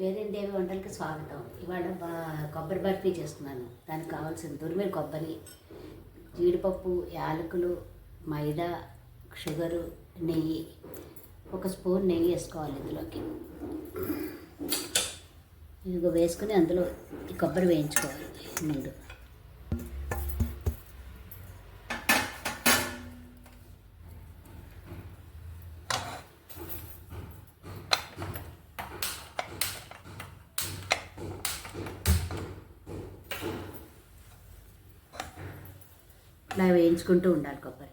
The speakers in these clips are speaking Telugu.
పేరిందేవి వంటలకి స్వాగతం. ఇవాళ కొబ్బరి బర్ఫీ చేస్తున్నాను. దానికి కావాల్సిన తురిమిన కొబ్బరి జీడిపప్పు యాలకులు మైదా షుగరు నెయ్యి. ఒక స్పూన్ నెయ్యి వేసుకోవాలి ఇందులోకి. ఇదిగో వేసుకుని అందులో ఈ కొబ్బరి వేయించుకోవాలి ముందు. ఇలా వేయించుకుంటూ ఉండాలి కొబ్బరి.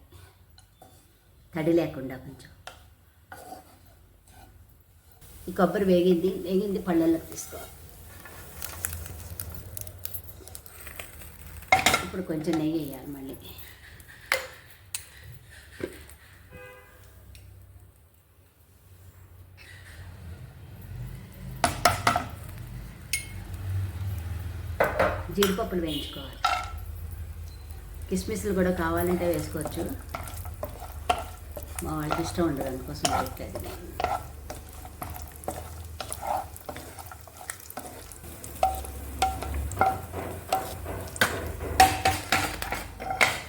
తడి లేకుండా కొంచెం. ఈ కొబ్బరి వేగింది వేగింది పళ్ళల్లో తీసుకోవాలి. ఇప్పుడు కొంచెం నెయ్యి వేయాలి మళ్ళీ. జీడిపప్పులు వేయించుకోవాలి. కిస్మిస్లు కూడా కావాలంటే వేసుకోవచ్చు. మా వాళ్ళకి ఇష్టం ఉండదు అందుకోసం పెట్టలేదు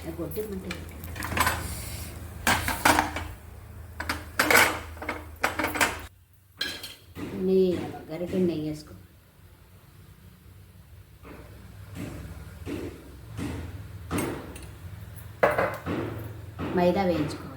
నేను కొట్టిమంటే నెయ్యి గరిటె నెయ్యి వేసుకో. మైదా వేయించుకోవాలి.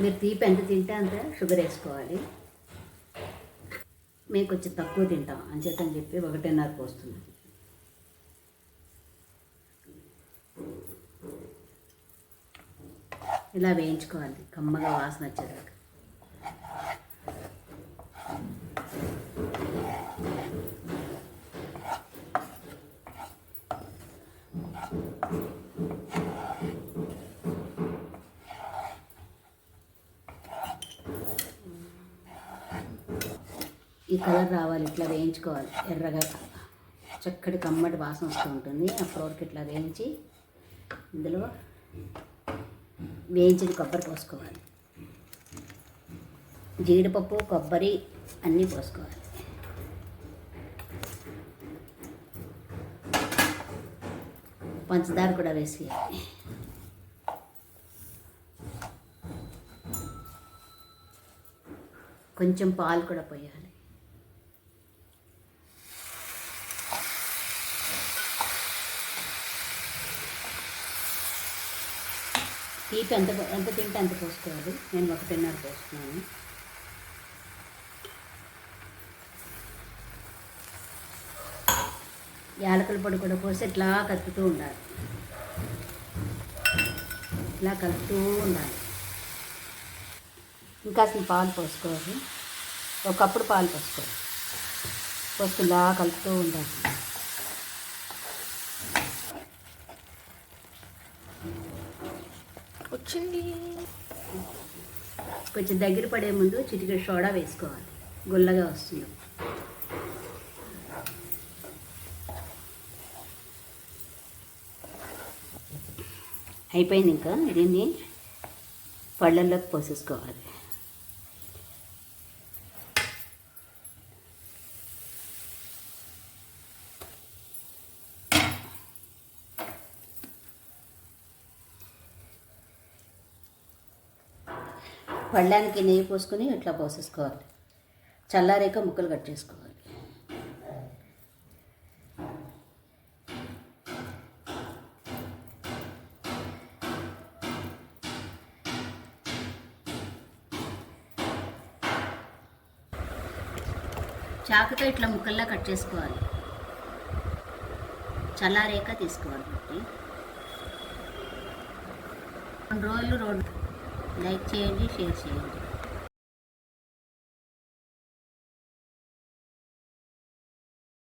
మీరు తీపి ఎంత తింటే అంత షుగర్ వేసుకోవాలి. మేము కొంచెం తక్కువ తింటాం అంచేతని చెప్పి ఒకటిన్నర పోస్తున్నాం ఇలా వేయించుకోవాలి. కమ్మగా వాసన వచ్చేదాకా. ఈ కలర్ రావాలి ఇట్లా వేయించుకోవాలి. ఎర్రగా చక్కటి కమ్మటి వాసన వస్తూ ఉంటుంది. ఆ ఫ్లోర్కి ఇట్లా వేయించి ఇందులో వేయించిన కొబ్బరి పోసుకోవాలి. జీడిపప్పు కొబ్బరి అన్నీ పోసుకోవాలి. పంచదార కూడా వేసేయాలి. కొంచెం పాలు కూడా పోయాలి. తీపి ఎంత ఎంత తింటే అంత పోసుకోవాలి. నేను ఒక తిన్నర పోస్తున్నాను యాలకుల పొడి కూడా పోసి ఇట్లా కలుపుతూ ఉండాలి. ఇట్లా కలుపుతూ ఉండాలి. ఇంకా అసలు పాలు పోసుకోవాలి. ఒకప్పుడు పాలు పోసుకోవాలి. పోసుకుని ఇలా కలుపుతూ ఉండాలి. వచ్చింది కొంచెం దగ్గర పడే ముందు చిటికెడు సోడా వేసుకోవాలి. గుల్లగా వస్తుంది. అయిపోయింది ఇంకా. దీన్ని పళ్ళల్లోకి పోసేసుకోవాలి. పళ్ళానికి నెయ్యి పోసుకొని ఇట్లా పోసేసుకోవాలి. చల్లారేక ముక్కలు కట్ చేసుకోవాలి. చాకుతో ఇట్లా ముక్కల్లా కట్ చేసుకోవాలి. చల్లారేక తీసుకోవాలి. రెండు రోజులు రెండు లైక్ చేయండి షేర్ చేయండి